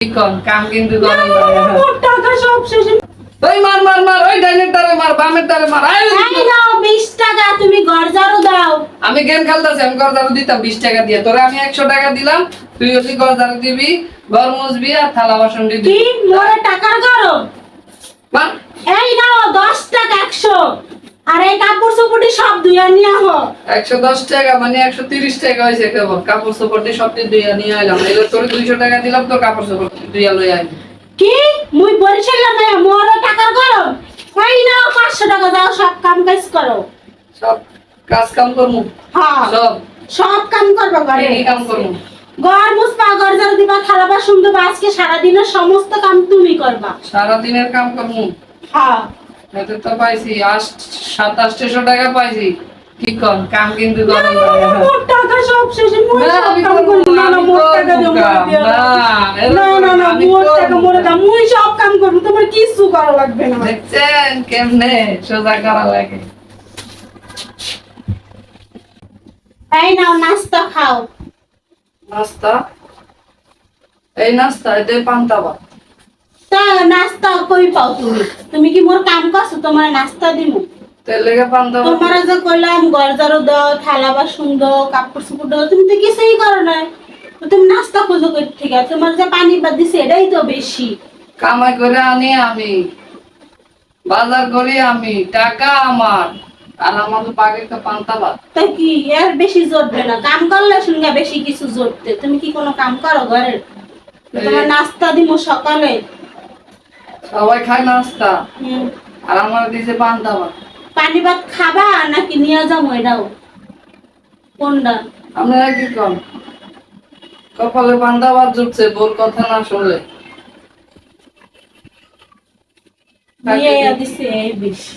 কাম কিন্তু আমি গেম খেলতাছি আমি গরজারু দিতাম 20 টাকা দিয়ে। তোরা আমি 100 টাকা দিলাম তুই ওই গরজারু দিবি ঘর মুছবি আর থালা বাসন দিবি। কি? মোরে টাকার গরম? এই একশো দশ টাকা মানে একশো তিরিশ টাকা হয়েছে কেবল। কাপড় চোপড় দিয়ে সব দিয়ে নিয়ে আইলাম। এগুলো তোর দুইশো টাকা দিলাম তোর কাপড় চোপড় লই আই কি? মুই বরিশাল না মোর টাকার গরম। এই নাও পাঁচশো টাকা দাও সব কাম কাজ করো। সব কাজ কাম করব হ্যাঁ। সব? সব কাম করব ঘরে। এই কাম করব ঘর মুছবা ঘর ঝাড়ু দিবা থালা বাসন দিবা আজকে সারাদিনের সমস্ত কাম তুমি করবা। সারাদিনের কাম করব হ্যাঁ। এতে তো পাইছি আট সাত আটশো টাকা পাইছি। কি কর কাম কিন্তু করুন টাকা সব শেষে মুই না, সব আমি কাম করব করব না, না না মোর টাকা দিয়ে কাম। মোরে দিও না, না না না আমি মোর টাকা করব মোরে না। দাও মুই সব কাম করব তোমার কিছু করা লাগবে না। দেখছেন কেমনে? সোজা করা লাগে। এই নাও নাস্তা খাও। নাস্তা? এই নাস্তা এতে পান্তা ভাত। তা নাস্তা কই পাও তুমি? তুমি কি মোর কাম করছ? তোমার নাস্তা দিমু। তেল লেগে পান্তা ভাত। তোমার যে কইলাম ঘর দাও থালা বাসন দাও কাপড় চোপড় দাও তুমি তো কিছুই করো না তুমি নাস্তা খোঁজো থেকে? তোমার যে পানি বাদ দিছে এটাই তো বেশি। কামাই করে আনি আমি। বাজার করি আমি টাকা আমার। আর আমার তো পাকে তো পান্তা ভাত। তা কি? এর বেশি জোরবে না। কাম করলে শুনগা বেশি কিছু জোরতে তুমি কি কোনো কাম করো ঘরের? তোমার নাস্তা দিমু সকালে। সবাই খায় নাস্তা। আর আমার দিছে পান্তা ভাত। পানি ভাত খাবা নাকি নিয়ে যাও এটাও কোনটা? আপনারা কি কম কপালে বান্দাবাদ ভাত জুটছে বোর কথা না শুনলে। নিয়ে দিছে এই বেশি